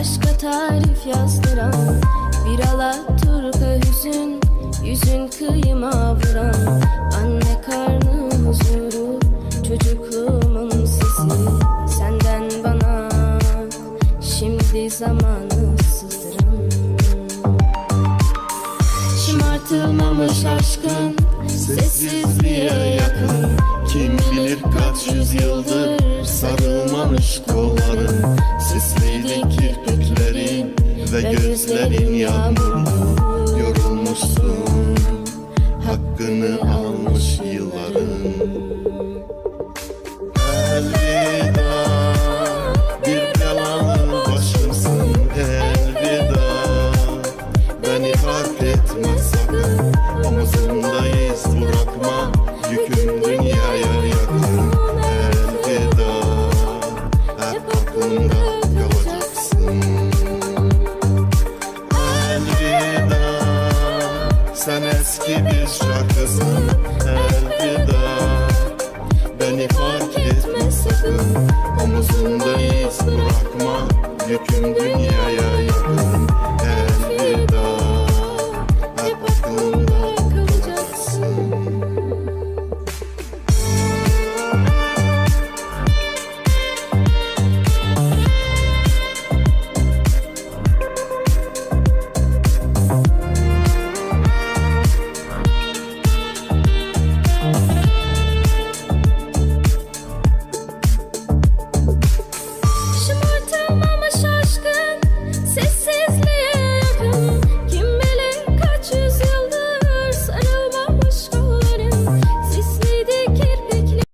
Aşka tarif yazdıran Bir Alaturka hüzün Yüzün kıyıma vuran. Anne karnı huzuru Çocukluğumun sesi. Senden bana Şimdi zamanı sızdıran. Şımartılmamış aşkın Sessizliğe yakın. Kim bilir kaç yüzyıldır sarılmamış kolların. Sisliydi kirpiklerin ve gözlerin yağmurlu eski bir şarkısın Elveda. Beni fark etme sakın. Omuzundayız bırakma. Yüküm dünyaya